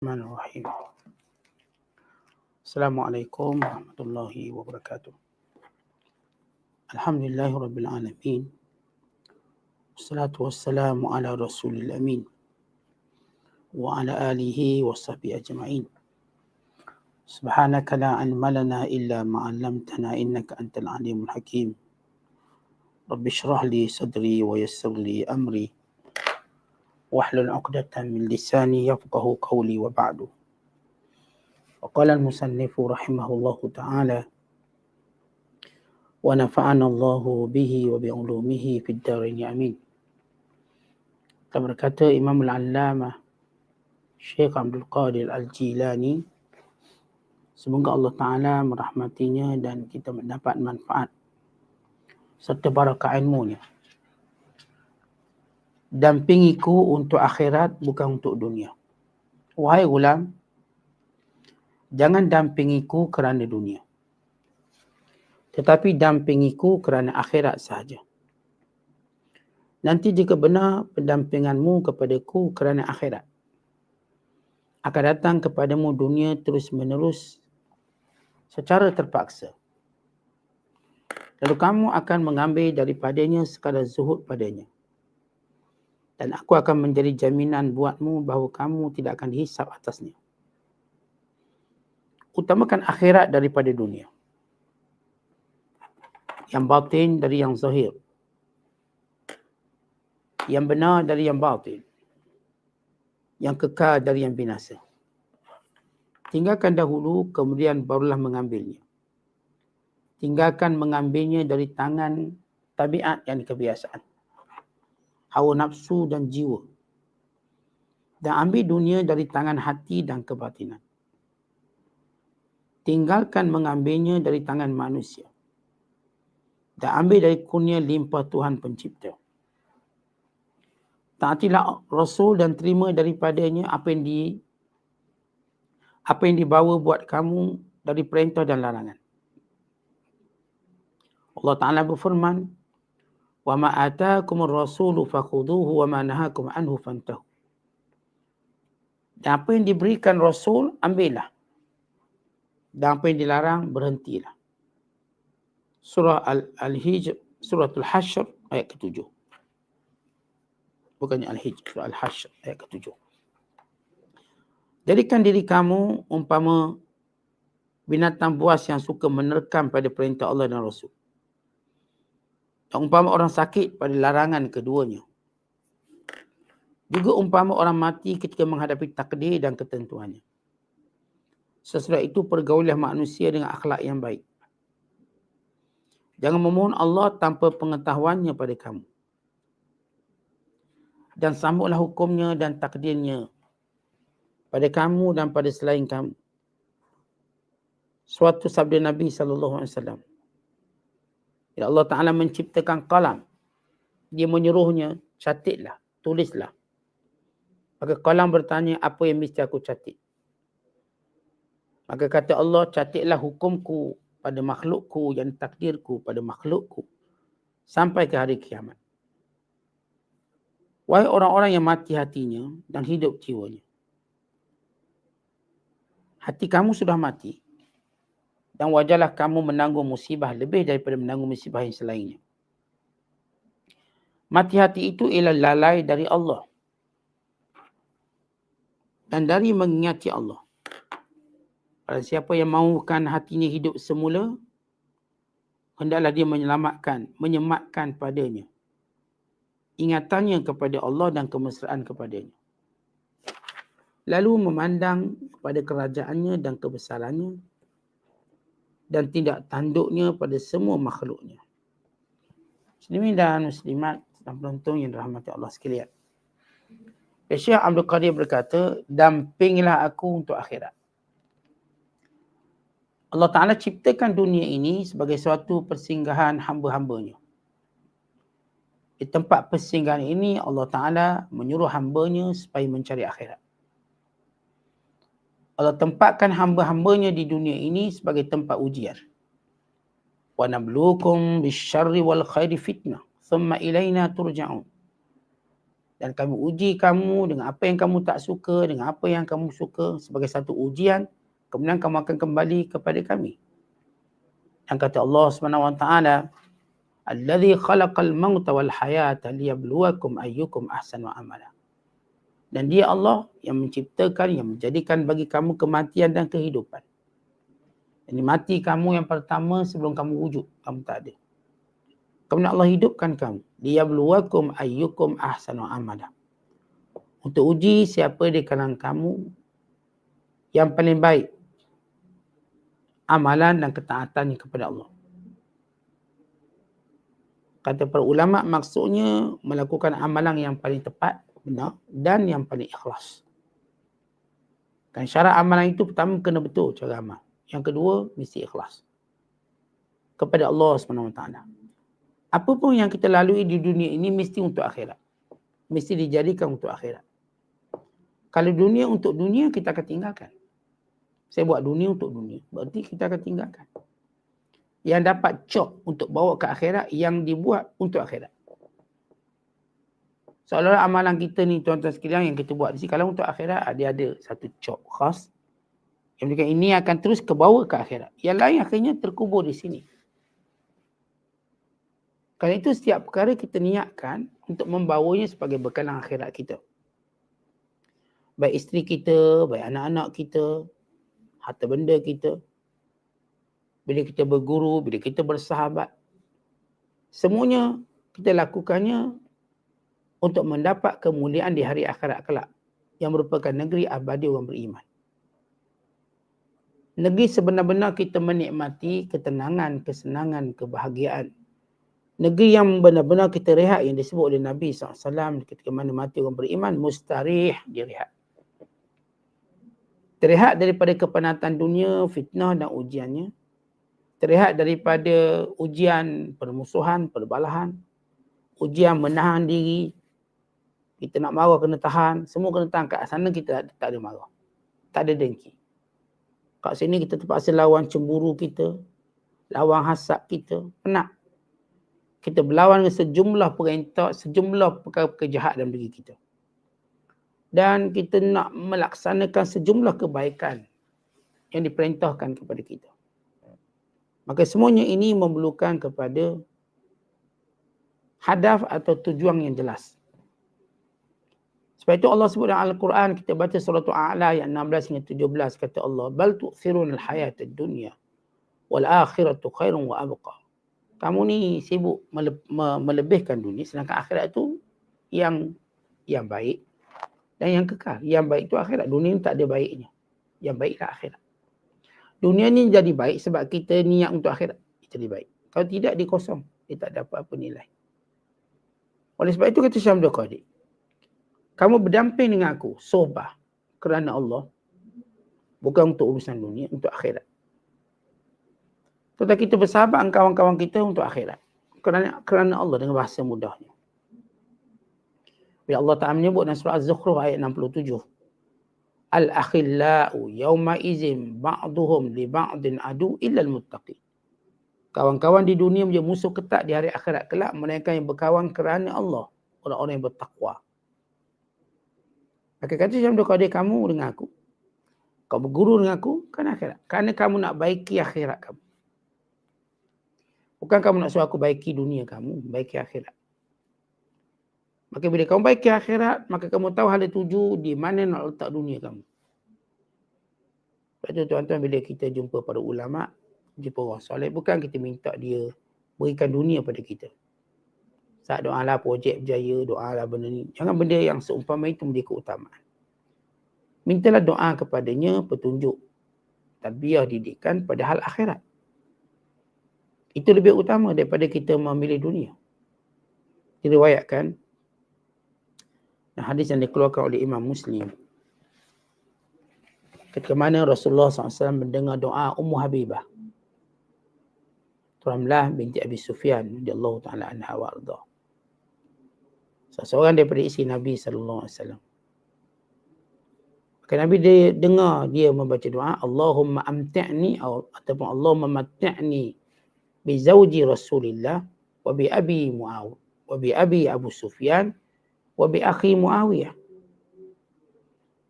الرحمن الرحيم. السلام عليكم ورحمة الله وبركاته. الحمد لله رب العالمين. والصلاة والسلام على رسول الأمين. وعلى آله وصحبه أجمعين. سبحانك لا علم لنا إلا ما علمتنا إنك أنت العليم الحكيم. رب اشرح لي صدري ويسر لي أمري. واحلل عقدة من لساني يفقه قولي وبعد وقال المصنف رحمه الله تعالى ونفعنا الله به وبعلومه في الدارين آمين Kita berkata Imam Al-Allamah Syekh Abdul Qadir Al-Jilani Semoga Allah Ta'ala merahmatinya dan kita mendapat manfaat serta barakah ilmunya. Dampingiku untuk akhirat bukan untuk dunia. Wahai ulam, jangan dampingiku kerana dunia. Tetapi dampingiku kerana akhirat sahaja. Nanti jika benar pendampinganmu kepadaku kerana akhirat, akan datang kepadamu dunia terus menerus secara terpaksa. Lalu kamu akan mengambil daripadanya sekadar zuhud padanya. Dan aku akan menjadi jaminan buatmu bahawa kamu tidak akan dihisap atasnya. Utamakan akhirat daripada dunia. Yang batin dari yang zahir yang benar dari yang batil, yang kekal dari yang binasa. Tinggalkan dahulu, kemudian barulah mengambilnya. Tinggalkan mengambilnya dari tangan tabiat yang kebiasaan. Hawa nafsu dan jiwa. Dan ambil dunia dari tangan hati dan kebatinan. Tinggalkan mengambilnya dari tangan manusia. Dan ambil dari kurnia limpah Tuhan pencipta taatilah Rasul dan terima daripadanya apa yang di apa yang dibawa buat kamu dari perintah dan larangan. Allah Taala berfirman, "Wa ma ataakumur rasulu fakhuduhu wa ma nahakum anhu fantahu." Dan apa yang diberikan Rasul, ambillah. Dan apa yang dilarang, berhentilah. Surah Al-Hijr, Suratul Hashr ayat ketujuh bukannya Al-Hijr, surah Al-Hashr ayat ke-7. Jadikan diri kamu umpama binatang buas yang suka menerkam pada perintah Allah dan Rasul. Umpama orang sakit pada larangan keduanya. Juga umpama orang mati ketika menghadapi takdir dan ketentuannya. Sesudah itu pergaulilah manusia dengan akhlak yang baik. Jangan memohon Allah tanpa pengetahuannya pada kamu dan sambutlah hukumnya dan takdirnya pada kamu dan pada selain kamu. Suatu sabda Nabi sallallahu alaihi wasallam. Ya Allah Taala menciptakan kalam. Dia menyuruhnya, catatlah, tulislah. Maka kalam bertanya, apa yang mesti aku catat? Maka kata Allah, catatlah hukumku pada makhlukku yang takdirku pada makhlukku sampai ke hari kiamat. Wahai orang-orang yang mati hatinya dan hidup jiwanya. Hati kamu sudah mati. Dan wajarlah kamu menanggung musibah lebih daripada menanggung musibah yang selainnya. Mati hati itu ialah lalai dari Allah. Dan dari mengingati Allah. Pada siapa yang mahukan hatinya hidup semula, hendaklah dia menyelamatkan, menyematkan padanya ingatannya kepada Allah dan kemesraan kepadanya. Lalu memandang kepada kerajaannya dan kebesarannya dan tidak tanduknya pada semua makhluknya. Muslimin dan muslimat dan penonton yang dirahmati Allah sekalian. Ya, Syekh Abdul Qadir berkata, dampinglah aku untuk akhirat. Allah Ta'ala ciptakan dunia ini sebagai suatu persinggahan hamba-hambanya di tempat persinggahan ini Allah Ta'ala menyuruh hambanya supaya mencari akhirat. Allah tempatkan hamba-hambanya di dunia ini sebagai tempat ujian. Wa nabluukum bisyarri wal khairi fitnah thumma ilayna turja'un. dan kami uji kamu dengan apa yang kamu tak suka, dengan apa yang kamu suka sebagai satu ujian, kemudian kamu akan kembali kepada kami. Dan kata Allah Subhanahu wa taala, "Allazi khalaqal mauta wal hayata liyabluwakum ayyukum ahsanu amala." Dan dia Allah yang menciptakan, yang menjadikan bagi kamu kematian dan kehidupan. Ini mati kamu yang pertama sebelum kamu wujud, kamu tak ada. Kemudian Allah hidupkan kamu. Dia beluakum ayyukum ahsanu amala. Untuk uji siapa di kalangan kamu yang paling baik amalan dan ketaatannya kepada Allah. Kata para ulama maksudnya melakukan amalan yang paling tepat, benar dan yang paling ikhlas. Dan syarat amalan itu pertama kena betul cara amal. Yang kedua mesti ikhlas. Kepada Allah SWT apa pun yang kita lalui di dunia ini mesti untuk akhirat. Mesti dijadikan untuk akhirat. Kalau dunia untuk dunia, kita akan tinggalkan. Saya buat dunia untuk dunia. Berarti kita akan tinggalkan. Yang dapat cok untuk bawa ke akhirat, yang dibuat untuk akhirat. Seolah-olah amalan kita ni tuan-tuan sekalian yang kita buat di sini, kalau untuk akhirat, dia ada satu cok khas. Yang ini akan terus kebawa ke akhirat. Yang lain akhirnya terkubur di sini. Kerana itu setiap perkara kita niatkan untuk membawanya sebagai bekalan akhirat kita. Baik isteri kita, baik anak-anak kita, harta benda kita. Bila kita berguru, bila kita bersahabat. Semuanya kita lakukannya untuk mendapat kemuliaan di hari akhirat kelak. Yang merupakan negeri abadi orang beriman. Negeri sebenar-benar kita menikmati ketenangan, kesenangan, kebahagiaan negeri yang benar-benar kita rehat yang disebut oleh Nabi SAW ketika mana mati orang beriman, mustarih dia rehat. Terrehat daripada kepenatan dunia, fitnah dan ujiannya. Terrehat daripada ujian permusuhan, perbalahan. Ujian menahan diri. Kita nak marah kena tahan. Semua kena tahan. Kat sana kita tak ada marah. Tak ada dengki. Kat sini kita terpaksa lawan cemburu kita. Lawan hasad kita. Penat kita berlawan dengan sejumlah perintah, sejumlah perkara-perkara jahat dalam diri kita. Dan kita nak melaksanakan sejumlah kebaikan yang diperintahkan kepada kita. Maka semuanya ini memerlukan kepada hadaf atau tujuan yang jelas. Sebab itu Allah sebut dalam Al-Quran, kita baca surah Al-A'la ayat 16 hingga 17, kata Allah, Bal tu'thirun al-hayat dunya wal akhiratu khairun wa abqa kamu ni sibuk mele- me- melebihkan dunia sedangkan akhirat tu yang yang baik dan yang kekal. Yang baik tu akhirat. Dunia ni tak ada baiknya. Yang baiklah akhirat. Dunia ni jadi baik sebab kita niat untuk akhirat. Jadi baik. Kalau tidak, dia kosong. Dia tak dapat apa nilai. Oleh sebab itu kata Syamdul Qadir. Kamu berdamping dengan aku. Sobah. Kerana Allah. Bukan untuk urusan dunia. Untuk akhirat. Tetapi kita bersahabat dengan kawan-kawan kita untuk akhirat. Kerana, kerana Allah dengan bahasa mudahnya. Bila Allah Ta'ala menyebut dalam surah Az-Zukhruf ayat 67. Al-akhillau yawma izim ba'duhum li ba'din adu illa al-muttaqin. Kawan-kawan di dunia menjadi musuh ketat di hari akhirat kelak. Mereka yang berkawan kerana Allah. Orang-orang yang bertakwa. Maka kata Syamdul Qadir kamu dengan aku. Kau berguru dengan aku kerana akhirat. Kerana kamu nak baiki akhirat kamu. Bukan kamu nak suruh aku baiki dunia kamu, baiki akhirat. Maka bila kamu baiki akhirat, maka kamu tahu hal tuju di mana nak letak dunia kamu. Sebab tu tuan-tuan bila kita jumpa para ulama, jumpa orang soleh, bukan kita minta dia berikan dunia pada kita. Saat doa lah projek berjaya, doa lah benda ni. Jangan benda yang seumpama itu menjadi keutamaan. Mintalah doa kepadanya petunjuk tadbiyah didikan pada hal akhirat. Itu lebih utama daripada kita memilih dunia. Diriwayatkan hadis yang dikeluarkan oleh Imam Muslim. Ketika mana Rasulullah SAW mendengar doa Ummu Habibah. Turamlah binti Abi Sufyan. Allah Ta'ala anha wa Seorang daripada isi Nabi SAW. Maka Nabi dia dengar dia membaca doa Allahumma amti'ni ataupun Allahumma matti'ni bizawji Rasulillah wa bi abi Muawiyah wa bi abi Abu Sufyan wa bi akhi Muawiyah.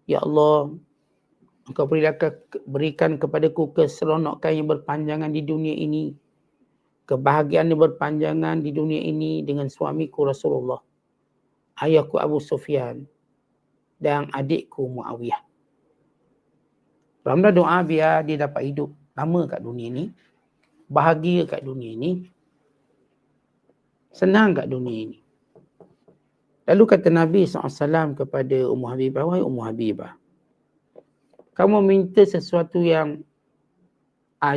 Ya Allah, Engkau berikan kepadaku keseronokan yang berpanjangan di dunia ini. Kebahagiaan yang berpanjangan di dunia ini dengan suamiku Rasulullah. Ayahku Abu Sufyan dan adikku Muawiyah. Dalam doa biar dia dapat hidup lama kat dunia ini. Bahagia kat dunia ini. Senang kat dunia ini. Lalu kata Nabi SAW kepada Ummu Habibah, Wahai Ummu Habibah, kamu minta sesuatu yang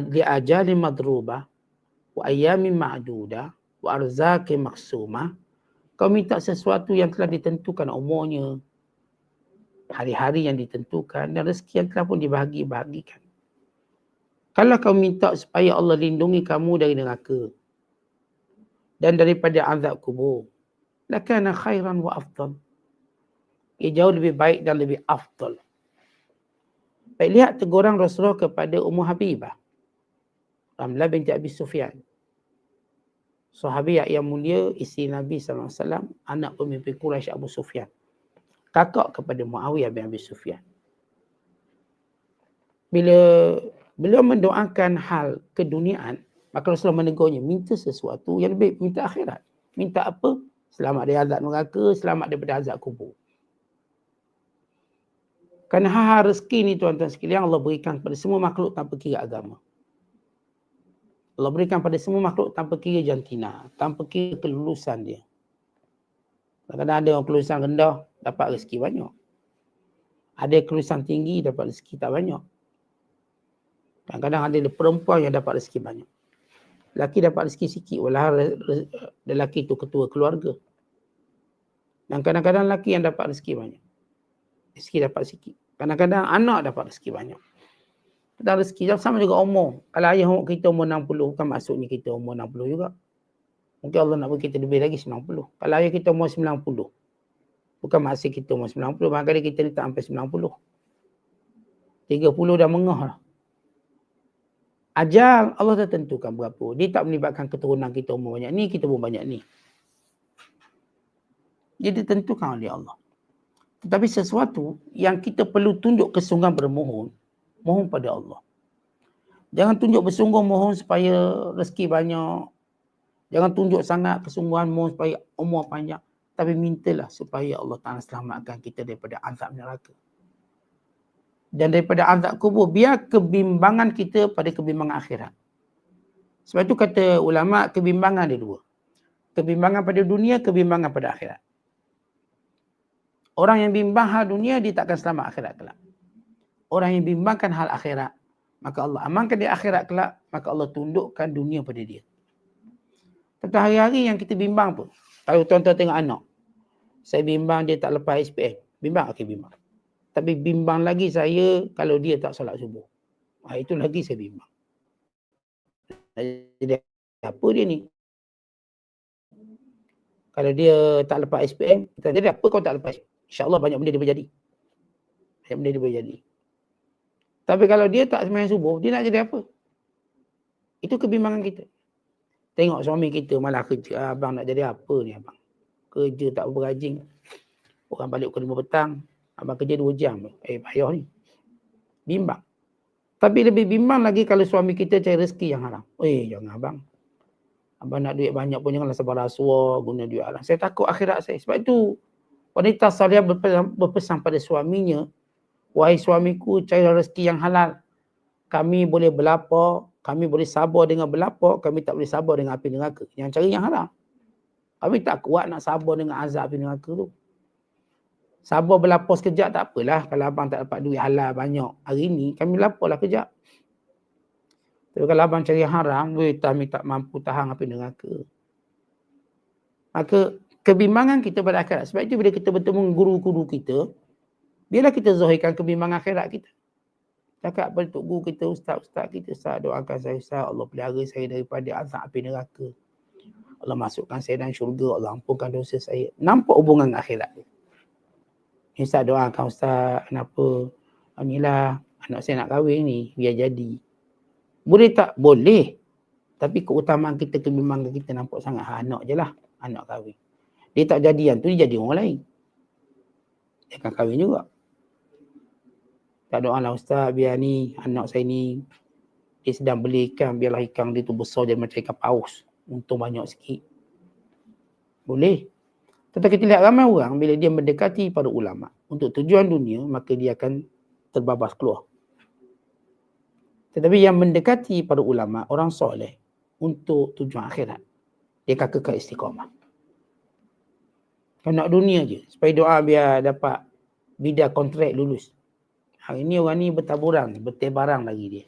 di ajali madrubah wa ayami ma'duda wa arzaki maksuma kau minta sesuatu yang telah ditentukan umurnya hari-hari yang ditentukan dan rezeki yang telah pun dibahagi-bahagikan kalau kau minta supaya Allah lindungi kamu dari neraka dan daripada azab kubur lakana khairan wa afdal ia jauh lebih baik dan lebih afdal Baik lihat teguran Rasulullah kepada Ummu Habibah. Ramlah binti Abi Sufyan. Sahabiat yang mulia, isteri Nabi SAW, anak pemimpin Quraisy Abu Sufyan. Kakak kepada Muawiyah bin Abi Sufyan. Bila beliau mendoakan hal keduniaan, maka Rasulullah menegurnya, minta sesuatu yang lebih, minta akhirat. Minta apa? Selamat dari azab neraka, selamat daripada azab kubur. Kerana hal-hal rezeki ni tuan-tuan sekalian Allah berikan kepada semua makhluk tanpa kira agama. Allah berikan pada semua makhluk tanpa kira jantina, tanpa kira kelulusan dia. Kadang-kadang ada orang kelulusan rendah dapat rezeki banyak. Ada kelulusan tinggi dapat rezeki tak banyak. Kadang-kadang ada perempuan yang dapat rezeki banyak. Lelaki dapat rezeki sikit walau lelaki itu ketua keluarga. Dan kadang-kadang lelaki yang dapat rezeki banyak. Rezeki dapat sikit. Kadang-kadang anak dapat rezeki banyak. Dan rezeki sama juga umur. Kalau ayah kita umur 60, bukan maksudnya kita umur 60 juga. Mungkin Allah nak bagi kita lebih lagi 90. Kalau ayah kita umur 90, bukan maksud kita umur 90, maka kita ni tak sampai 90. 30 dah mengah lah. Ajal Allah dah tentukan berapa. Dia tak melibatkan keturunan kita umur banyak ni, kita umur banyak ni. Dia ditentukan oleh Allah. Tetapi sesuatu yang kita perlu tunjuk kesungguhan bermohon, mohon pada Allah. Jangan tunjuk bersungguh mohon supaya rezeki banyak. Jangan tunjuk sangat kesungguhan mohon supaya umur panjang. Tapi mintalah supaya Allah Ta'ala selamatkan kita daripada azab neraka. Dan daripada azab kubur, biar kebimbangan kita pada kebimbangan akhirat. Sebab itu kata ulama, kebimbangan ada dua. Kebimbangan pada dunia, kebimbangan pada akhirat. Orang yang bimbang hal dunia, dia takkan selamat akhirat kelak. Orang yang bimbangkan hal akhirat, maka Allah amankan dia akhirat kelak, maka Allah tundukkan dunia pada dia. Tapi hari-hari yang kita bimbang pun, kalau tuan-tuan tengok anak, saya bimbang dia tak lepas SPM. Bimbang, okey bimbang. Tapi bimbang lagi saya kalau dia tak solat subuh. Ha, itu lagi saya bimbang. Jadi apa dia ni? Kalau dia tak lepas SPM, kita jadi apa kau tak lepas? InsyaAllah banyak benda dia boleh jadi. Banyak benda dia boleh jadi. Tapi kalau dia tak semayang subuh, dia nak jadi apa? Itu kebimbangan kita. Tengok suami kita malah kerja. Abang nak jadi apa ni abang? Kerja tak berajing. Orang balik pukul lima petang. Abang kerja dua jam. Eh payah ni. Bimbang. Tapi lebih bimbang lagi kalau suami kita cari rezeki yang haram. Eh jangan abang. Abang nak duit banyak pun janganlah sebar rasuah, guna duit haram. Saya takut akhirat saya. Sebab itu Wanita salihah berpesan, berpesan pada suaminya, wahai suamiku cari rezeki yang halal. Kami boleh berlapar, kami boleh sabar dengan berlapar, kami tak boleh sabar dengan api neraka. Yang cari yang halal. Kami tak kuat nak sabar dengan azab api neraka tu. Sabar berlapar sekejap tak apalah kalau abang tak dapat duit halal banyak. Hari ni kami laporlah kejap. Tapi kalau abang cari haram, duit kami tak mampu tahan api neraka. Maka kebimbangan kita pada akhirat. Sebab itu bila kita bertemu guru-guru kita, biarlah kita zahirkan kebimbangan akhirat kita. Cakap pada tok guru kita, ustaz-ustaz kita, ustaz doakan saya, ustaz Allah pelihara saya daripada azab api neraka. Allah masukkan saya dalam syurga, Allah ampunkan dosa saya. Nampak hubungan akhirat tu. Ustaz doakan ustaz, kenapa? Inilah anak saya nak kahwin ni, biar jadi. Boleh tak? Boleh. Tapi keutamaan kita, kebimbangan kita nampak sangat. Ha, anak je lah, anak kahwin. Dia tak jadian tu, dia jadi orang lain. dia akan kahwin juga. Tak doa lah ustaz biar ni anak saya ni dia sedang beli ikan biarlah ikan dia tu besar jadi macam ikan paus. Untung banyak sikit. Boleh. Tetapi kita lihat ramai orang bila dia mendekati pada ulama untuk tujuan dunia maka dia akan terbabas keluar. Tetapi yang mendekati pada ulama orang soleh untuk tujuan akhirat dia akan kekal istiqamah. Kalau nak dunia je supaya doa biar dapat bidang kontrak lulus. Hari ini orang ni bertaburan, bertebaran lagi dia.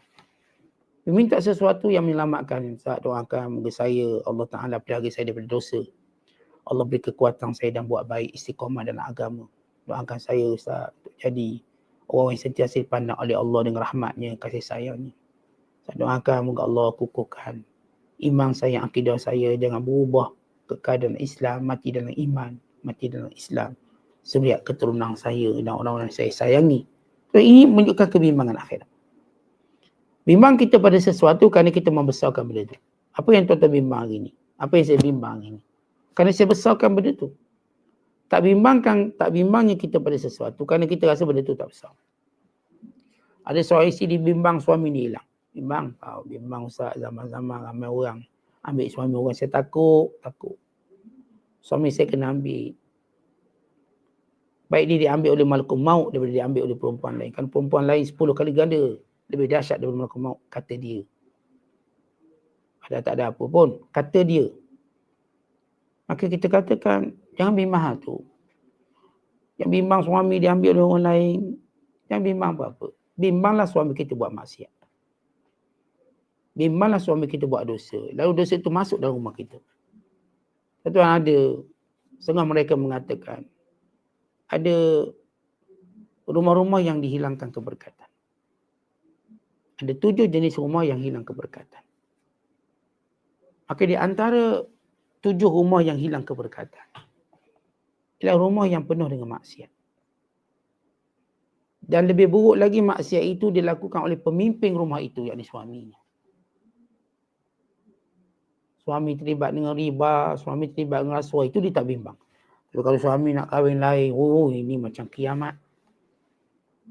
Dia minta sesuatu yang menyelamatkan. Saat doakan moga saya, Allah Ta'ala pelihara saya daripada dosa. Allah beri kekuatan saya dan buat baik istiqamah dalam agama. Doakan saya Ustaz untuk jadi orang yang sentiasa dipandang oleh Allah dengan rahmatnya, kasih sayangnya. Saya doakan moga Allah kukuhkan iman saya, akidah saya jangan berubah kekal dalam Islam, mati dalam iman, mati dalam Islam. Sembiak keturunan saya dan orang-orang saya sayangi ini menunjukkan kebimbangan akhirat. Bimbang kita pada sesuatu kerana kita membesarkan benda itu. Apa yang tuan-tuan bimbang hari ini? Apa yang saya bimbang ini? Kerana saya besarkan benda itu. Tak bimbangkan, tak bimbangnya kita pada sesuatu kerana kita rasa benda itu tak besar. Ada seorang isteri dibimbang suami ni hilang. Bimbang. Oh, bimbang Ustaz zaman-zaman ramai orang. Ambil suami orang. Saya takut, takut. Suami saya kena ambil. Baik dia diambil oleh malaikat maut daripada diambil oleh perempuan lain. Kan perempuan lain 10 kali ganda lebih dahsyat daripada malaikat maut kata dia. Ada tak ada apa pun kata dia. Maka kita katakan jangan bimbang tu. Yang bimbang suami diambil oleh orang lain. Jangan bimbang apa-apa. Bimbanglah suami kita buat maksiat. Bimbanglah suami kita buat dosa. Lalu dosa itu masuk dalam rumah kita. Satu ada setengah mereka mengatakan ada rumah-rumah yang dihilangkan keberkatan. Ada tujuh jenis rumah yang hilang keberkatan. Maka di antara tujuh rumah yang hilang keberkatan ialah rumah yang penuh dengan maksiat. Dan lebih buruk lagi maksiat itu dilakukan oleh pemimpin rumah itu yakni suaminya. Suami terlibat dengan riba, suami terlibat dengan rasuah itu dia tak bimbang. Kalau suami nak kahwin lain, oh ini macam kiamat.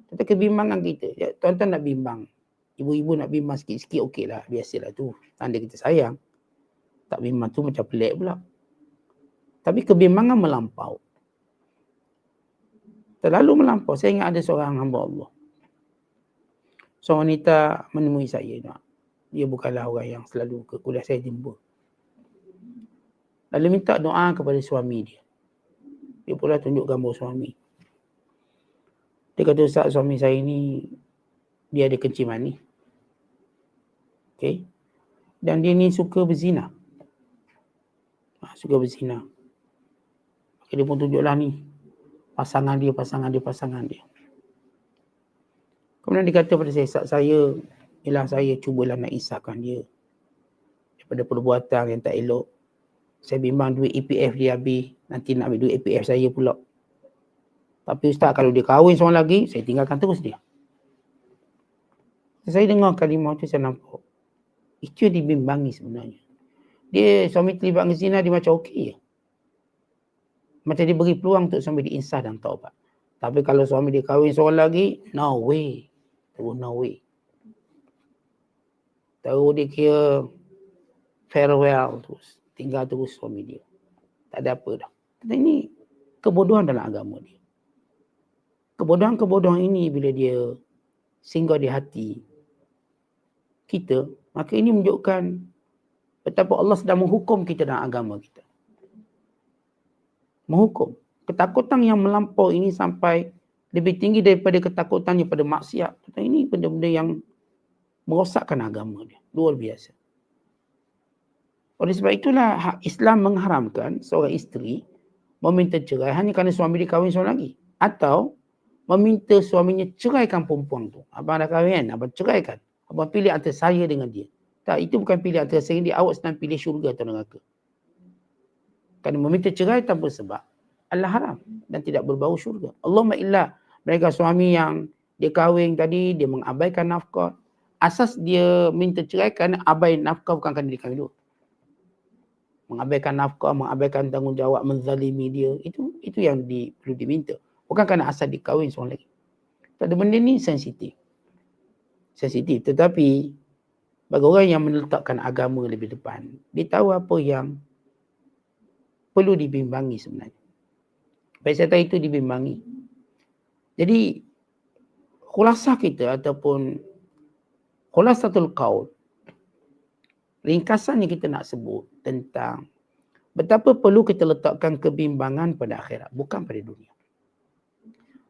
Tapi kebimbangan kita. Ya, tuan-tuan nak bimbang. Ibu-ibu nak bimbang sikit-sikit okey lah. Biasalah tu. Tanda kita sayang. Tak bimbang tu macam pelik pula. Tapi kebimbangan melampau. Terlalu melampau. Saya ingat ada seorang hamba Allah. Seorang wanita menemui saya. Dia bukanlah orang yang selalu ke kuliah saya jumpa. Lalu minta doa kepada suami dia dia pula tunjuk gambar suami. Dia kata Ustaz suami saya ni dia ada kencing mani. Okay. Dan dia ni suka berzina. Ha, suka berzina. Okay, dia pun tunjuklah ni. Pasangan dia, pasangan dia, pasangan dia. Kemudian dia kata pada saya, Ustaz saya, ialah saya cubalah nak isahkan dia. Daripada perbuatan yang tak elok saya bimbang duit EPF dia habis nanti nak ambil duit EPF saya pula. Tapi ustaz kalau dia kahwin seorang lagi saya tinggalkan terus dia. Saya dengar kalimah tu saya nampak itu yang dibimbangi sebenarnya. Dia suami terlibat dengan zina dia macam okey macam dia beri peluang untuk suami diinsah dan taubat. Tapi kalau suami dia kahwin seorang lagi no way. Terus no way. Tahu dia kira farewell terus. Tinggal terus suami dia. Tak ada apa dah. Tapi ini kebodohan dalam agama dia. Kebodohan-kebodohan ini bila dia singgah di hati kita, maka ini menunjukkan betapa Allah sedang menghukum kita dalam agama kita. Menghukum. Ketakutan yang melampau ini sampai lebih tinggi daripada ketakutannya pada maksiat. Ini benda-benda yang merosakkan agama dia. Luar biasa. Oleh sebab itulah hak Islam mengharamkan seorang isteri meminta cerai hanya kerana suami dia kahwin seorang lagi. Atau meminta suaminya ceraikan perempuan tu. Abang dah kahwin, abang ceraikan. Abang pilih antara saya dengan dia. Tak, itu bukan pilih antara saya dengan dia. Awak sedang pilih syurga atau neraka. Kerana meminta cerai tanpa sebab Allah haram dan tidak berbau syurga. Allah ma'illah. Mereka suami yang dia kahwin tadi, dia mengabaikan nafkah. Asas dia minta cerai kerana abai nafkah bukan kerana dia kahwin dulu mengabaikan nafkah, mengabaikan tanggungjawab, menzalimi dia, itu itu yang di, perlu diminta. Bukan kerana asal dikahwin seorang lagi. Tak ada benda ni sensitif. Sensitif. Tetapi bagi orang yang meletakkan agama lebih depan, dia tahu apa yang perlu dibimbangi sebenarnya. Tahu itu dibimbangi. Jadi khulasa kita ataupun khulasatul qaul ringkasan yang kita nak sebut tentang betapa perlu kita letakkan kebimbangan pada akhirat bukan pada dunia.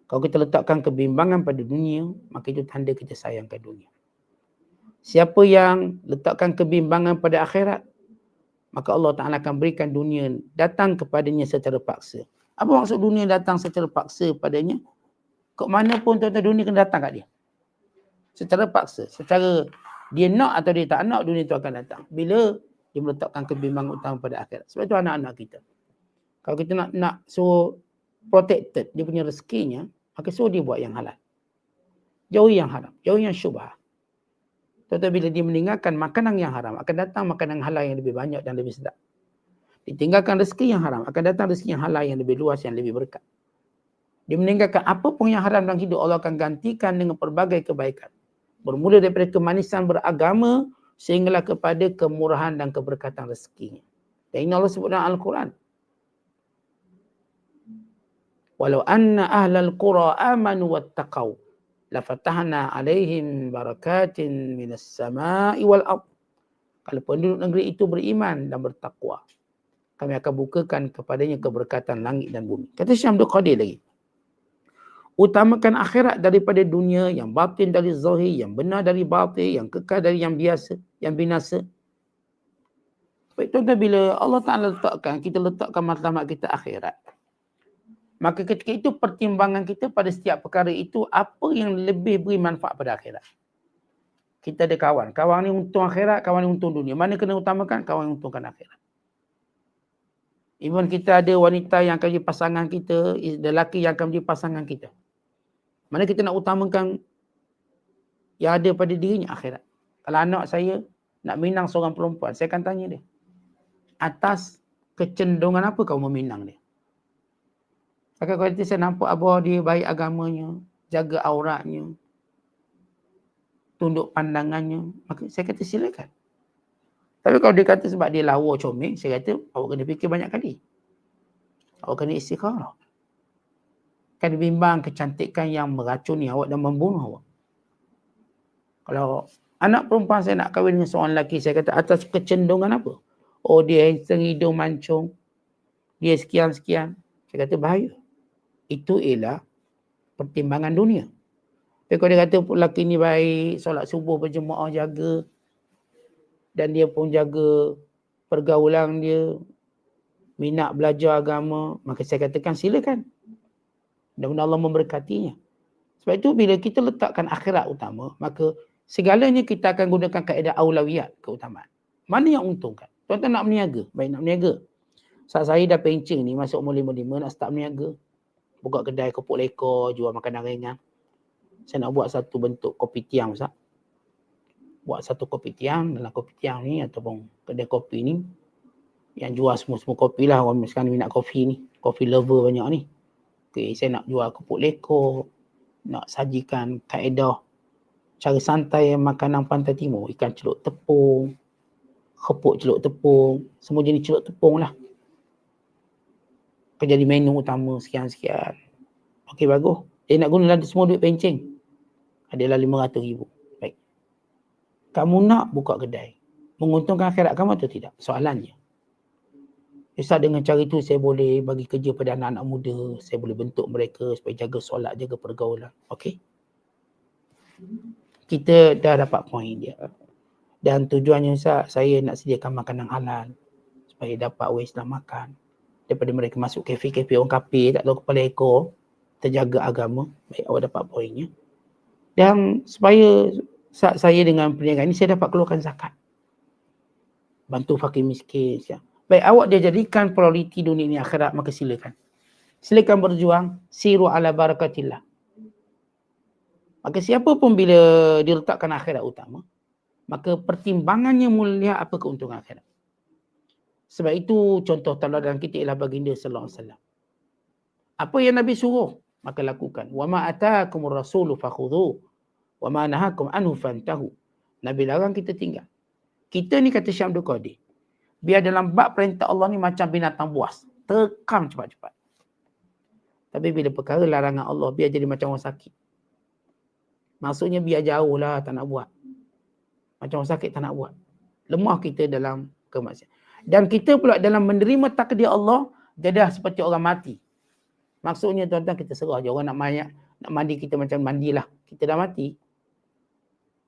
Kalau kita letakkan kebimbangan pada dunia, maka itu tanda kita sayangkan dunia. Siapa yang letakkan kebimbangan pada akhirat, maka Allah Ta'ala akan berikan dunia datang kepadanya secara paksa. Apa maksud dunia datang secara paksa padanya? Kok mana pun tuan-tuan dunia kena datang kat dia. Secara paksa. Secara dia nak atau dia tak nak dunia itu akan datang. Bila dia meletakkan kebimbangan utama pada akhirat. Sebab itu anak-anak kita. Kalau kita nak nak suruh protected dia punya rezekinya, maka suruh dia buat yang halal. Jauh yang haram. Jauh yang syubah. Tetapi bila dia meninggalkan makanan yang haram, akan datang makanan halal yang lebih banyak dan lebih sedap. Ditinggalkan rezeki yang haram, akan datang rezeki yang halal yang lebih luas, yang lebih berkat. Dia meninggalkan apa pun yang haram dalam hidup, Allah akan gantikan dengan pelbagai kebaikan. Bermula daripada kemanisan beragama, sehinggalah kepada kemurahan dan keberkatan rezekinya. Dan ini Allah sebut dalam Al-Quran. Walau anna ahlal qura amanu wattaqau lafatahna alaihim barakatin minas sama'i wal ard. Kalau penduduk negeri itu beriman dan bertakwa, kami akan bukakan kepadanya keberkatan langit dan bumi. Kata Syekh Abdul Qadir lagi. Utamakan akhirat daripada dunia yang batin dari zahir, yang benar dari batin, yang kekal dari yang biasa, yang binasa. Baik tuan-tuan bila Allah Ta'ala letakkan, kita letakkan matlamat kita akhirat. Maka ketika itu pertimbangan kita pada setiap perkara itu apa yang lebih beri manfaat pada akhirat. Kita ada kawan. Kawan ni untung akhirat, kawan ni untung dunia. Mana kena utamakan? Kawan yang untungkan akhirat. Even kita ada wanita yang akan jadi pasangan kita, lelaki yang akan jadi pasangan kita. Mana kita nak utamakan yang ada pada dirinya akhirat. Kalau anak saya nak minang seorang perempuan, saya akan tanya dia. Atas kecenderungan apa kau meminang dia? Akan kata saya nampak abah dia baik agamanya, jaga auratnya, tunduk pandangannya, maka saya kata silakan. Tapi kalau dia kata sebab dia lawa comel, saya kata awak kena fikir banyak kali. Awak kena istikharah. Kan bimbang kecantikan yang meracuni awak dan membunuh awak. Kalau anak perempuan saya nak kahwin dengan seorang lelaki, saya kata atas kecenderungan apa? Oh dia handsome, hidung mancung. Dia sekian-sekian. Saya kata bahaya itu ialah pertimbangan dunia. Tapi kalau dia kata lelaki ni baik, solat subuh berjemaah jaga dan dia pun jaga pergaulan dia, minat belajar agama, maka saya katakan silakan. Dan Allah memberkatinya. Sebab itu bila kita letakkan akhirat utama, maka segalanya kita akan gunakan kaedah aulawiyat keutamaan. Mana yang untungkan? Tuan-tuan nak berniaga, baik nak berniaga. Saat saya dah pencing ni, masuk umur lima-lima, nak start berniaga buka kedai kopok leko jual makanan ringan. Saya nak buat satu bentuk kopi tiang Ustaz. Buat satu kopi tiang dalam kopi tiang ni ataupun kedai kopi ni yang jual semua-semua kopi lah orang sekarang minat kopi ni. Kopi lover banyak ni. Okay, saya nak jual kopok leko, nak sajikan kaedah cara santai makanan pantai timur. Ikan celup tepung, kepuk celup tepung, semua jenis celup tepung lah akan jadi menu utama sekian-sekian. Okey bagus. Dia nak guna semua duit pencing. Adalah RM500,000. Baik. Kamu nak buka kedai. Menguntungkan akhirat kamu atau tidak? Soalannya. Ustaz dengan cara itu saya boleh bagi kerja pada anak-anak muda. Saya boleh bentuk mereka supaya jaga solat, jaga pergaulan. Okey. Kita dah dapat poin dia. Dan tujuannya Ustaz, saya nak sediakan makanan halal. Supaya dapat orang Islam makan daripada mereka masuk kafe-kafe orang kafir tak tahu kepala ekor terjaga agama baik awak dapat poinnya dan supaya saat saya dengan perniagaan ini saya dapat keluarkan zakat bantu fakir miskin ya. Baik awak dia jadikan prioriti dunia ini akhirat maka silakan silakan berjuang siru ala barakatillah maka siapa pun bila diletakkan akhirat utama maka pertimbangannya mulia apa keuntungan akhirat sebab itu contoh teladan kita ialah baginda sallallahu alaihi wasallam. Apa yang Nabi suruh? maka lakukan. Wa ma ataakumur rasulu fakhudhu wa ma nahakum anhu fantahu. Nabi larang kita tinggal. Kita ni kata Syam Abdul Qadir. Biar dalam bab perintah Allah ni macam binatang buas. Tekam cepat-cepat. Tapi bila perkara larangan Allah, biar jadi macam orang sakit. Maksudnya biar jauh lah tak nak buat. Macam orang sakit tak nak buat. Lemah kita dalam kemaksiatan. Dan kita pula dalam menerima takdir Allah, jadi seperti orang mati. Maksudnya tuan-tuan kita serah je. Orang nak mayat, nak mandi kita macam mandilah. Kita dah mati.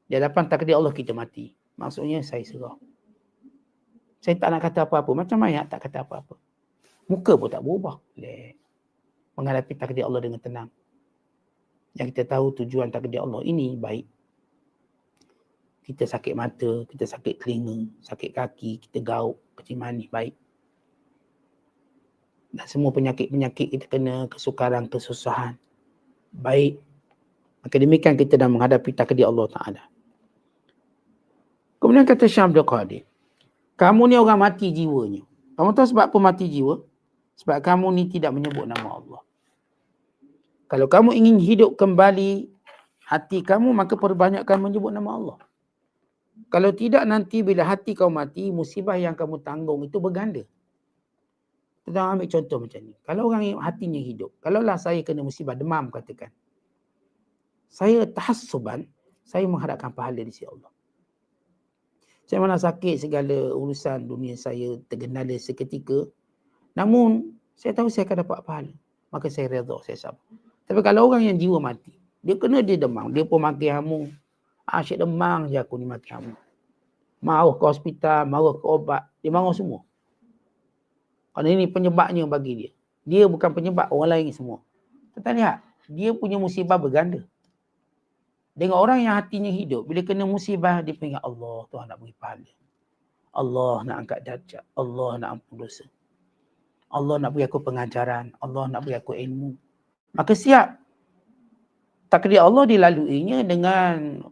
Di hadapan takdir Allah kita mati. Maksudnya saya serah. Saya tak nak kata apa-apa. Macam mayat tak kata apa-apa. Muka pun tak berubah. Lek. Menghadapi takdir Allah dengan tenang. Yang kita tahu tujuan takdir Allah ini baik. Kita sakit mata, kita sakit telinga, sakit kaki, kita gauk, kecil manis, baik. Dan semua penyakit-penyakit kita kena kesukaran, kesusahan. Baik. Maka demikian kita dah menghadapi takdir Allah Ta'ala. Kemudian kata Syam Abdul Qadir. Kamu ni orang mati jiwanya. Kamu tahu sebab apa mati jiwa? Sebab kamu ni tidak menyebut nama Allah. Kalau kamu ingin hidup kembali hati kamu, maka perbanyakkan menyebut nama Allah. Kalau tidak nanti bila hati kau mati, musibah yang kamu tanggung itu berganda. Kita ambil contoh macam ni. Kalau orang hatinya hidup, kalaulah saya kena musibah demam katakan. Saya tahassuban, saya mengharapkan pahala di sisi Allah. Saya mana sakit segala urusan dunia saya tergenala seketika. Namun saya tahu saya akan dapat pahala. Maka saya redha, saya sabar. Tapi kalau orang yang jiwa mati, dia kena dia demam, dia pun maki hamu. Ah, asyik demam je aku ni maki hamu. Mau ke hospital, mau ke obat, dia marah semua. Kerana ini penyebabnya bagi dia. Dia bukan penyebab orang lain semua. Kita lihat, dia punya musibah berganda. Dengan orang yang hatinya hidup, bila kena musibah, dia ingat Allah, Tuhan nak beri pahala. Allah nak angkat darjat. Allah nak ampun dosa. Allah nak beri aku pengajaran. Allah nak beri aku ilmu. Maka siap. Takdir Allah dilaluinya dengan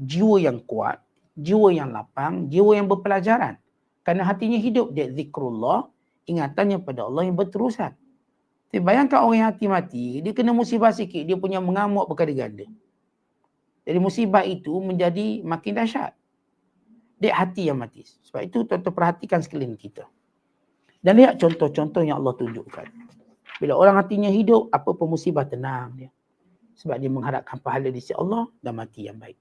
jiwa yang kuat, jiwa yang lapang, jiwa yang berpelajaran. Kerana hatinya hidup dia zikrullah, ingatannya pada Allah yang berterusan. Bayangkan orang yang hati mati, dia kena musibah sikit, dia punya mengamuk berkali-ganda. Jadi musibah itu menjadi makin dahsyat. Dia hati yang mati. Sebab itu tuan-tuan perhatikan sekeliling kita. Dan lihat contoh-contoh yang Allah tunjukkan. Bila orang hatinya hidup, apa pun musibah tenang dia. Sebab dia mengharapkan pahala di sisi Allah dan mati yang baik.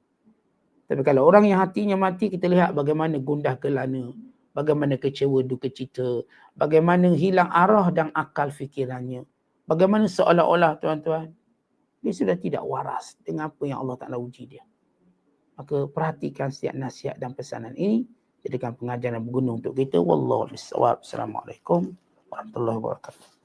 Tapi kalau orang yang hatinya mati, kita lihat bagaimana gundah kelana, bagaimana kecewa duka cita, bagaimana hilang arah dan akal fikirannya. Bagaimana seolah-olah tuan-tuan, dia sudah tidak waras dengan apa yang Allah Ta'ala uji dia. Maka perhatikan setiap nasihat dan pesanan ini. Jadikan pengajaran berguna untuk kita. Wallahu Assalamualaikum warahmatullahi wabarakatuh.